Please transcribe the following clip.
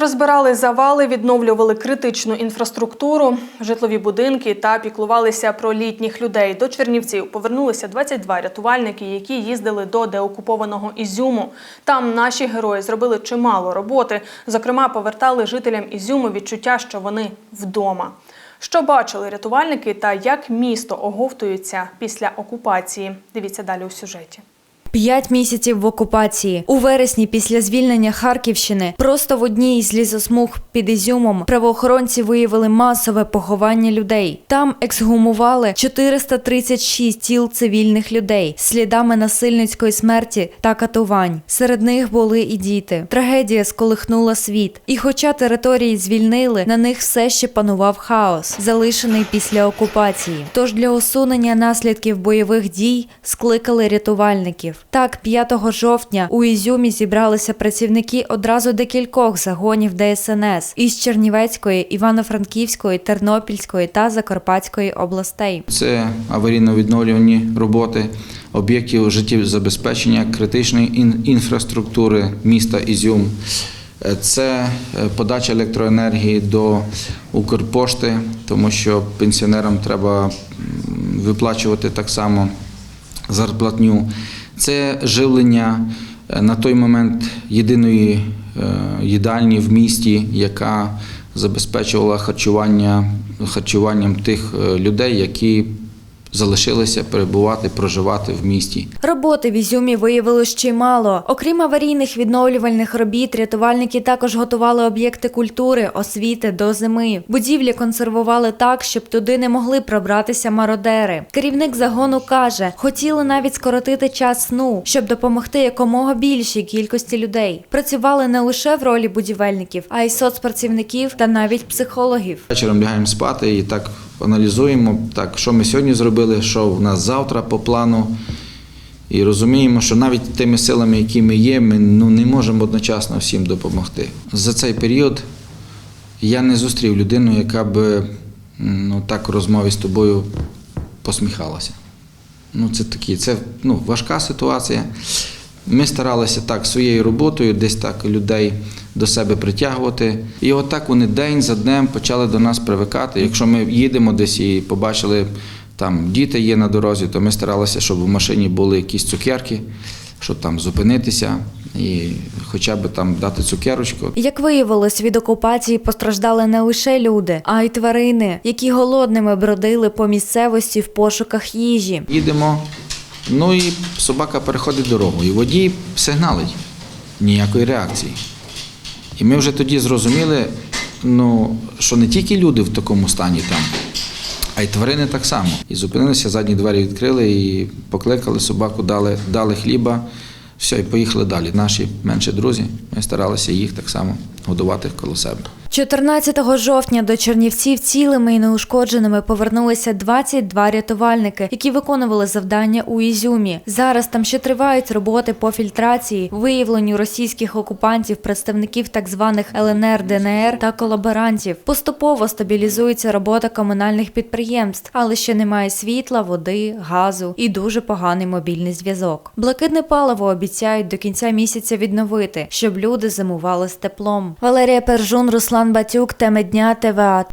Розбирали завали, відновлювали критичну інфраструктуру, житлові будинки та піклувалися про літніх людей. До Чернівців повернулися 22 рятувальники, які їздили до деокупованого Ізюму. Там наші герої зробили чимало роботи. Зокрема, повертали жителям Ізюму відчуття, що вони вдома. Що бачили рятувальники та як місто оговтується після окупації? Дивіться далі у сюжеті. П'ять місяців в окупації. У вересні після звільнення Харківщини просто в одній із лісосмуг під Ізюмом правоохоронці виявили масове поховання людей. Там ексгумували 436 тіл цивільних людей слідами насильницької смерті та катувань. Серед них були і діти. Трагедія сколихнула світ. І хоча території звільнили, на них все ще панував хаос, залишений після окупації. Тож для усунення наслідків бойових дій скликали рятувальників. Так, 5 жовтня у Ізюмі зібралися працівники одразу декількох загонів ДСНС із Чернівецької, Івано-Франківської, Тернопільської та Закарпатської областей. Це аварійно-відновлювані роботи об'єктів життєзабезпечення критичної інфраструктури міста Ізюм. Е, Це е, подача електроенергії до Укрпошти, тому що пенсіонерам треба виплачувати так само зарплатню. Це живлення е, на той момент єдиної е, їдальні в місті, яка забезпечувала харчування, харчуванням тих е, людей, які залишилися перебувати, проживати в місті. Роботи в Ізюмі виявилось чимало. Окрім аварійних відновлювальних робіт, рятувальники також готували об'єкти культури, освіти до зими. Будівлі консервували так, щоб туди не могли пробратися мародери. Керівник загону каже, хотіли навіть скоротити час сну, щоб допомогти якомога більшій кількості людей. Працювали не лише в ролі будівельників, а й соцпрацівників та навіть психологів. Вечором лягаємо спати і так аналізуємо, так, що ми сьогодні зробили, що в нас завтра по плану. І розуміємо, що навіть тими силами, які ми є, ми ну, не можемо одночасно всім допомогти. За цей період я не зустрів людину, яка м, ну, так у розмові з тобою посміхалася. Ну, це такі, це ну, важка ситуація. Ми старалися так своєю роботою, десь так людей до себе притягувати. І отак вони день за днем почали до нас привикати. Якщо ми їдемо десь і побачили, там діти є на дорозі, то ми старалися, щоб в машині були якісь цукерки, щоб там зупинитися і хоча б там дати цукерочку. Як виявилось, від окупації постраждали не лише люди, а й тварини, які голодними бродили по місцевості в пошуках їжі. Їдемо, ну і собака переходить дорогу, і водій сигналить. Ніякої реакції. І ми вже тоді зрозуміли, ну, що не тільки люди в такому стані там, а й тварини так само. І зупинилися, задні двері відкрили і покликали собаку, дали, дали хліба. Все, і поїхали далі. Наші менші друзі, ми старалися їх так само годувати коло себе. 14 жовтня до Чернівців цілими і неушкодженими повернулися 22 рятувальники, які виконували завдання у Ізюмі. Зараз там ще тривають роботи по фільтрації, виявленню російських окупантів, представників так званих ЛНР, ДНР та колаборантів. Поступово стабілізується робота комунальних підприємств, але ще немає світла, води, газу і дуже поганий мобільний зв'язок. Блакитне паливо обіцяють до кінця місяця відновити, щоб люди зимували з теплом. Валерія Пержун, Руслан Батюк, теми дня ТВА.